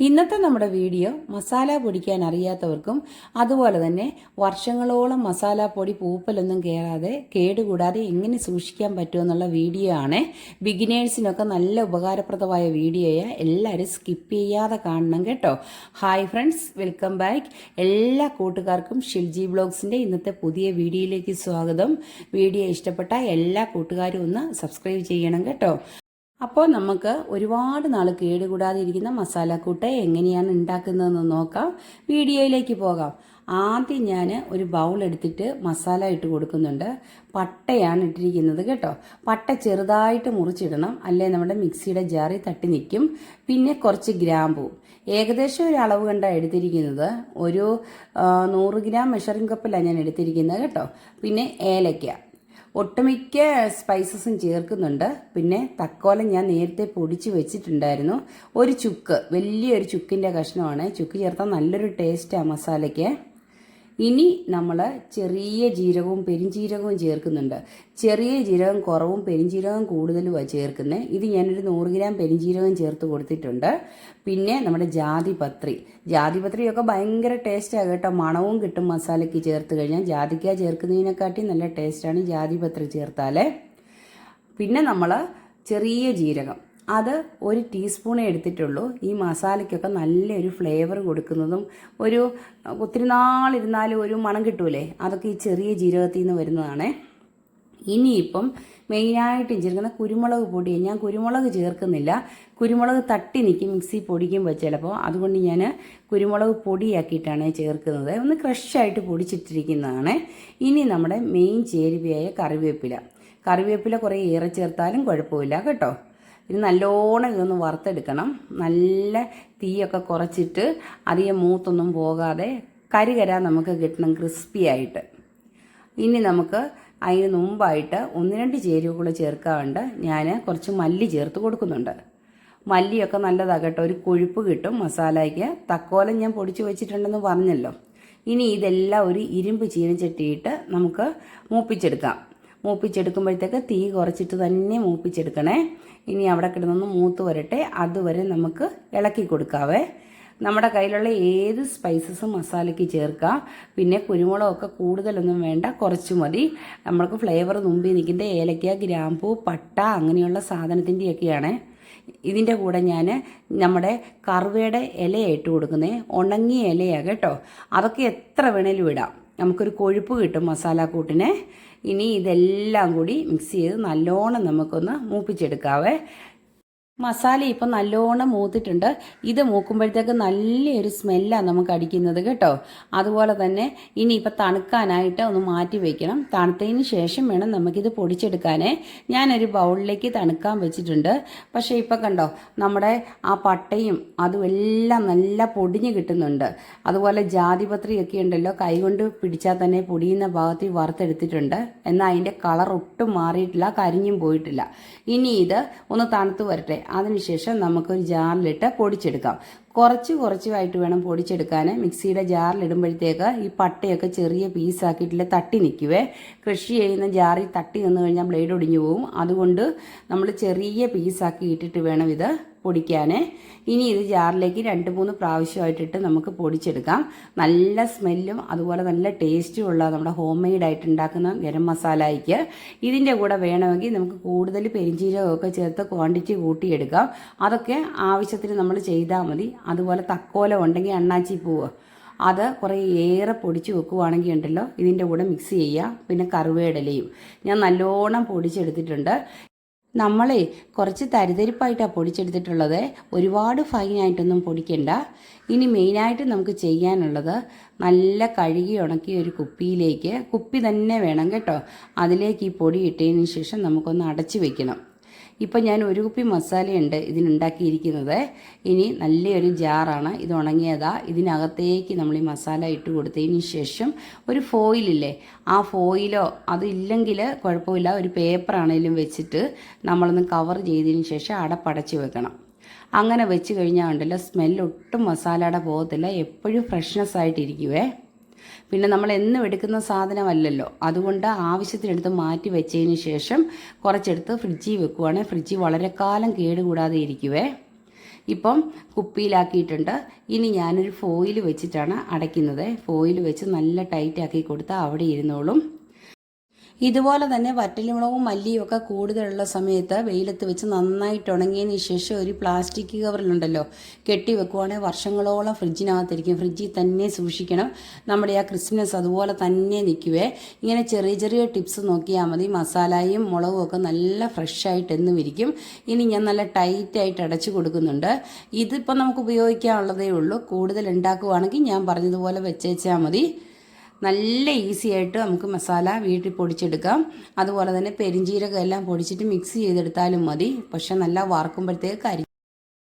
ഇന്നത്തെ നമ്മുടെ വീഡിയോ മസാല പൊടിക്കാൻ അറിയാത്തവർക്കും അതുപോലെ തന്നെ വർഷങ്ങളോളം മസാല പൊടി പൂപ്പലൊന്നും കയറാതെ കേടുകൂടാതെ എങ്ങനെ സൂക്ഷിക്കാൻ പറ്റുമെന്നുള്ള വീഡിയോ ആണ്. ബിഗിനേഴ്സിനൊക്കെ നല്ല ഉപകാരപ്രദമായ വീഡിയോയെ എല്ലാവരും സ്കിപ്പ് ചെയ്യാതെ കാണണം കേട്ടോ. ഹായ് ഫ്രണ്ട്സ് വെൽക്കം ബാക്ക് എല്ലാ കൂട്ടുകാർക്കും ഷിൽജി ബ്ലോഗ്സിന്റെ ഇന്നത്തെ പുതിയ വീഡിയോയിലേക്ക് സ്വാഗതം. വീഡിയോ ഇഷ്ടപ്പെട്ട എല്ലാ കൂട്ടുകാരും ഒന്ന് സബ്സ്ക്രൈബ് ചെയ്യണം കേട്ടോ. അപ്പോൾ നമുക്ക് ഒരുപാട് നാൾ കേടുകൂടാതെ ഇരിക്കുന്ന മസാലക്കൂട്ട് എങ്ങനെയാണ് ഉണ്ടാക്കുന്നതെന്ന് നോക്കാം. വീഡിയോയിലേക്ക് പോകാം. ആദ്യം ഞാൻ ഒരു ബൗൾ എടുത്തിട്ട് മസാല ഇട്ട് കൊടുക്കുന്നുണ്ട്. പട്ടയാണ് ഇട്ടിരിക്കുന്നത് കേട്ടോ. പട്ട ചെറുതായിട്ട് മുറിച്ചിടണം. അല്ലേ നമ്മുടെ മിക്സിയുടെ ജാറി തട്ടി നിൽക്കും. പിന്നെ കുറച്ച് ഗ്രാമ്പു. ഏകദേശം ഒരു അളവ് കണ്ടാണ് എടുത്തിരിക്കുന്നത്. ഒരു നൂറ് ഗ്രാം മെഷറിംഗ് കപ്പിലാണ് ഞാൻ എടുത്തിരിക്കുന്നത് കേട്ടോ. പിന്നെ ഏലയ്ക്ക ഒട്ടുമിക്ക സ്പൈസസും ചേർക്കുന്നുണ്ട്. പിന്നെ തക്കോലം ഞാൻ നേരത്തെ പൊടിച്ച് വെച്ചിട്ടുണ്ടായിരുന്നു. ഒരു ചുക്ക് വലിയൊരു ചുക്കിന്റെ കഷ്ണമാണ്. ചുക്ക് ചേർത്താൽ നല്ലൊരു ടേസ്റ്റാണ് മസാലയ്ക്ക്. ഇനി നമ്മൾ ചെറിയ ജീരകവും പെരിഞ്ജീരകവും ചേർക്കുന്നുണ്ട്. ചെറിയ ജീരകം കുറവും പെരിഞ്ജീരകം കൂടുതലുമാണ് ചേർക്കുന്നത് ഇത് ഞാനൊരു നൂറ് ഗ്രാം പെരിഞ്ജീരകം ചേർത്ത് കൊടുത്തിട്ടുണ്ട്. പിന്നെ നമ്മുടെ ജാതിപത്രി. ജാതിപത്രിയൊക്കെ ഭയങ്കര ടേസ്റ്റാണ് കേട്ടോ. മണവും കിട്ടും മസാലയ്ക്ക് ചേർത്ത് കഴിഞ്ഞാൽ. ജാതിക്ക ചേർക്കുന്നതിനെക്കാട്ടി നല്ല ടേസ്റ്റാണ് ജാതിപത്രി ചേർത്താൽ പിന്നെ നമ്മൾ ചെറിയ ജീരകം. അത് ഒരു ടീസ്പൂണേ എടുത്തിട്ടുള്ളൂ. ഈ മസാലയ്ക്കൊക്കെ നല്ലൊരു ഫ്ലേവർ കൊടുക്കുന്നതും ഒരു ഒത്തിരി നാളിരുന്നാലും ഒരു മണം കിട്ടൂലേ? അതൊക്കെ ഈ ചെറിയ ജീരകത്തിൽ നിന്ന് വരുന്നതാണേ. ഇനിയിപ്പം മെയിനായിട്ട് ചേർക്കുന്ന കുരുമുളക് പൊടി ഞാൻ കുരുമുളക് ചേർക്കുന്നില്ല. കുരുമുളക് തട്ടി നിൽക്കും മിക്സി പൊടിക്കുമ്പോൾ ചിലപ്പോൾ അതുകൊണ്ട് ഞാൻ കുരുമുളക് പൊടിയാക്കിയിട്ടാണ് ചേർക്കുന്നത്. ഒന്ന് ക്രഷായിട്ട് പൊടിച്ചിട്ടിരിക്കുന്നതാണ്. ഇനി നമ്മുടെ മെയിൻ ചേരുവയായ കറിവേപ്പില. കറിവേപ്പില കുറേ ഏറെ ചേർത്താലും കുഴപ്പമില്ല കേട്ടോ? ഇത് നല്ലോണം ഇതൊന്ന് വറുത്തെടുക്കണം. നല്ല തീയൊക്കെ കുറച്ചിട്ട് അധികം മൂത്തൊന്നും പോകാതെ കരികര നമുക്ക് കിട്ടണം ക്രിസ്പി ആയിട്ട്. ഇനി നമുക്ക് അതിന് മുമ്പായിട്ട് ഒന്ന് രണ്ട് ചേരുവകൾ ചേർക്കാറുണ്ട് ഞാൻ കുറച്ച് മല്ലി ചേർത്ത് കൊടുക്കുന്നുണ്ട്. മല്ലിയൊക്കെ നല്ലതാണ് കേട്ടോ ഒരു കൊഴുപ്പ് കിട്ടും മസാലയ്ക്ക്. തക്കോലം ഞാൻ പൊടിച്ച് വെച്ചിട്ടുണ്ടെന്ന് പറഞ്ഞല്ലോ. ഇനി ഇതെല്ലാം ഒരു ഇരുമ്പ് ചീനച്ചട്ടിയിട്ട് നമുക്ക് മൂപ്പിച്ചെടുക്കാം. മൂപ്പിച്ചെടുക്കുമ്പോഴത്തേക്ക് തീ കുറച്ചിട്ട് തന്നെ മൂപ്പിച്ചെടുക്കണേ. ഇനി അവിടെ കിടന്നൊന്ന് മൂത്ത് വരട്ടെ. അതുവരെ നമുക്ക് ഇളക്കി കൊടുക്കാവേ. നമ്മുടെ കയ്യിലുള്ള ഏത് സ്പൈസസും മസാലയ്ക്ക് ചേർക്കാം. പിന്നെ കുരുമുളകൊക്കെ കൂടുതലൊന്നും വേണ്ട കുറച്ച് മതി. നമ്മൾക്ക് ഫ്ലേവർ മുമ്പിൽ നിൽക്കേണ്ട ഏലക്ക ഗ്രാമ്പൂ പട്ട അങ്ങനെയുള്ള സാധനത്തിന്റെയൊക്കെയാണ് ഇതിന്റെ കൂടെ ഞാൻ നമ്മുടെ കറുവയുടെ ഇലയായിട്ട് കൊടുക്കുന്നത് ഉണങ്ങിയ ഇലയാണ് കേട്ടോ. അതൊക്കെ എത്ര വേണേലും ഇടാം. നമുക്കൊരു കൊഴുപ്പ് കിട്ടും മസാലക്കൂട്ടിന്. ഇനി ഇതെല്ലാം കൂടി മിക്സ് ചെയ്ത് നല്ലോണം നമുക്കൊന്ന് മൂപ്പിച്ചെടുക്കാവേ. മസാല ഇപ്പം നല്ലോണം മൂത്തിട്ടുണ്ട്. ഇത് മൂക്കുമ്പോഴത്തേക്ക് നല്ലൊരു സ്മെല്ലാണ് നമുക്ക് അടിക്കുന്നത് കേട്ടോ. അതുപോലെ തന്നെ ഇനി ഇപ്പം തണുക്കാനായിട്ട് ഒന്ന് മാറ്റി വെക്കണം. തണുത്തതിന് ശേഷം വേണം നമുക്കിത് പൊടിച്ചെടുക്കാനേ. ഞാനൊരു ബൗളിലേക്ക് തണുക്കാൻ വെച്ചിട്ടുണ്ട്. പക്ഷേ ഇപ്പം കണ്ടോ നമ്മുടെ ആ പട്ടയും അതും നല്ല പൊടിഞ്ഞ് കിട്ടുന്നുണ്ട്. അതുപോലെ ജാതിപത്രിയൊക്കെ ഉണ്ടല്ലോ കൈകൊണ്ട് പിടിച്ചാൽ തന്നെ പൊടിയുന്ന ഭാഗത്തിൽ വറുത്തെടുത്തിട്ടുണ്ട്. എന്നാൽ അതിന്റെ കളർ ഒട്ടും മാറിയിട്ടില്ല കരിഞ്ഞും പോയിട്ടില്ല. ഇനി ഇത് ഒന്ന് തണുത്ത് വരട്ടെ. അതിനുശേഷം നമുക്കൊരു ജാറിലിട്ട് പൊടിച്ചെടുക്കാം. കുറച്ച് കുറച്ചുമായിട്ട് വേണം പൊടിച്ചെടുക്കാൻ മിക്സിയുടെ ജാറിലിടുമ്പോഴത്തേക്ക് ഈ പട്ടയൊക്കെ ചെറിയ പീസാക്കിയിട്ടില്ല തട്ടി നിൽക്കുവേ. കൃഷി ചെയ്യുന്ന ജാറിൽ തട്ടി നിന്ന് കഴിഞ്ഞാൽ ബ്ലേഡ് ഒടിഞ്ഞു പോകും അതുകൊണ്ട് നമ്മൾ ചെറിയ പീസാക്കി ഇട്ടിട്ട് വേണം ഇത് പൊടിക്കാനേ. ഇനി ഇത് ജാറിലേക്ക് രണ്ട് മൂന്ന് പ്രാവശ്യമായിട്ടിട്ട് നമുക്ക് പൊടിച്ചെടുക്കാം. നല്ല സ്മെല്ലും അതുപോലെ നല്ല ടേസ്റ്റും ഉള്ള നമ്മുടെ ഹോം മെയ്ഡായിട്ട് ഉണ്ടാക്കുന്ന ഗരം മസാലയ്ക്ക്. ഇതിന്റെ കൂടെ വേണമെങ്കിൽ നമുക്ക് കൂടുതൽ പെരിഞ്ചീരകമൊക്കെ ചേർത്ത് ക്വാണ്ടിറ്റി കൂട്ടിയെടുക്കാം. അതൊക്കെ ആവശ്യത്തിന് നമ്മൾ ചെയ്താൽ മതി. അതുപോലെ തക്കോലം ഉണ്ടെങ്കിൽ അണ്ണാച്ചി പൂവ്. അത് കുറേ ഏറെ പൊടിച്ച് വെക്കുവാണെങ്കിൽ ഉണ്ടല്ലോ ഇതിന്റെ കൂടെ മിക്സ് ചെയ്യുക. പിന്നെ കറുവേടലയും ഞാൻ നല്ലോണം പൊടിച്ചെടുത്തിട്ടുണ്ട്. നമ്മളെ കുറച്ച് തരിതരിപ്പായിട്ടാണ് പൊടിച്ചെടുത്തിട്ടുള്ളത്. ഒരുപാട് ഫൈനായിട്ടൊന്നും പൊടിക്കണ്ട. ഇനി മെയിനായിട്ട് നമുക്ക് ചെയ്യാനുള്ളത് നല്ല കഴുകി ഉണക്കിയ ഒരു കുപ്പിയിലേക്ക് കുപ്പി തന്നെ വേണം കേട്ടോ. അതിലേക്ക് ഈ പൊടി ഇട്ടതിന് ശേഷം നമുക്കൊന്ന് അടച്ചു വെക്കണം. ഇപ്പം ഞാൻ ഒരു കുപ്പി മസാലയുണ്ട് ഇതിനുണ്ടാക്കിയിരിക്കുന്നത്. ഇനി നല്ലൊരു ജാറാണ്. ഇത് ഉണങ്ങിയതാ. ഇതിനകത്തേക്ക് നമ്മൾ ഈ മസാല ഇട്ട് കൊടുത്തതിന് ശേഷം ഒരു ഫോയിലില്ലേ ആ ഫോയിലോ അതില്ലെങ്കിൽ കുഴപ്പമില്ല. ഒരു പേപ്പറാണേലും വെച്ചിട്ട് നമ്മളൊന്ന് കവർ ചെയ്തതിന് ശേഷം അടപ്പടച്ച് വെക്കണം. അങ്ങനെ വെച്ച് കഴിഞ്ഞാൽ ഉണ്ടല്ലോ സ്മെല്ല് ഒട്ടും മസാലയുടെ പോകത്തില്ല. എപ്പോഴും ഫ്രഷ്നെസ് ആയിട്ടിരിക്കുവേ. പിന്നെ നമ്മൾ എന്നും എടുക്കുന്ന സാധനമല്ലല്ലോ. അതുകൊണ്ട് ആവശ്യത്തിനെടുത്ത് മാറ്റി വെച്ചതിന് ശേഷം കുറച്ചെടുത്ത് ഫ്രിഡ്ജിൽ വെക്കുവാണെങ്കിൽ ഫ്രിഡ്ജിൽ വളരെ കാലം കേടുകൂടാതെ ഇരിക്കുവേ. ഇപ്പം കുപ്പിയിലാക്കിയിട്ടുണ്ട്. ഇനി ഞാനൊരു ഫോയിൽ വെച്ചിട്ടാണ് അടയ്ക്കുന്നത്. ഫോയിൽ വെച്ച് നല്ല ടൈറ്റാക്കി കൊടുത്താൽ അവിടെ ഇരുന്നോളും. ഇതുപോലെ തന്നെ വറ്റൽമുളകും മല്ലിയും ഒക്കെ കൂടുതലുള്ള സമയത്ത് വെയിലത്ത് വെച്ച് നന്നായിട്ട് ഉണങ്ങിയതിന് ശേഷം ഒരു പ്ലാസ്റ്റിക് കവറിലുണ്ടല്ലോ കെട്ടി വെക്കുവാണെങ്കിൽ വർഷങ്ങളോളം ഫ്രിഡ്ജിനകത്തിരിക്കും. ഫ്രിഡ്ജിൽ തന്നെ സൂക്ഷിക്കണം. നമ്മുടെ ആ ക്രിസ്മസ് അതുപോലെ തന്നെ നിൽക്കുവേ. ഇങ്ങനെ ചെറിയ ചെറിയ ടിപ്സ് നോക്കിയാൽ മതി. മസാലയും മുളകും ഒക്കെ നല്ല ഫ്രഷായിട്ട് എന്നും ഇരിക്കും. ഇനി ഞാൻ നല്ല ടൈറ്റായിട്ട് അടച്ചു കൊടുക്കുന്നുണ്ട്. ഇതിപ്പോൾ നമുക്ക് ഉപയോഗിക്കാനുള്ളതേ ഉള്ളൂ. കൂടുതൽ ഉണ്ടാക്കുവാണെങ്കിൽ ഞാൻ പറഞ്ഞതുപോലെ വെച്ചേച്ചാൽ മതി. നല്ല ഈസി ആയിട്ട് നമുക്ക് മസാല വീട്ടിൽ പൊടിച്ചെടുക്കാം. അതുപോലെ തന്നെ പെരിഞ്ചീരകം എല്ലാം പൊടിച്ചിട്ട് മിക്സ് ചെയ്തെടുത്താലും മതി. പക്ഷെ നല്ല വറക്കുമ്പോഴത്തേക്ക് കരി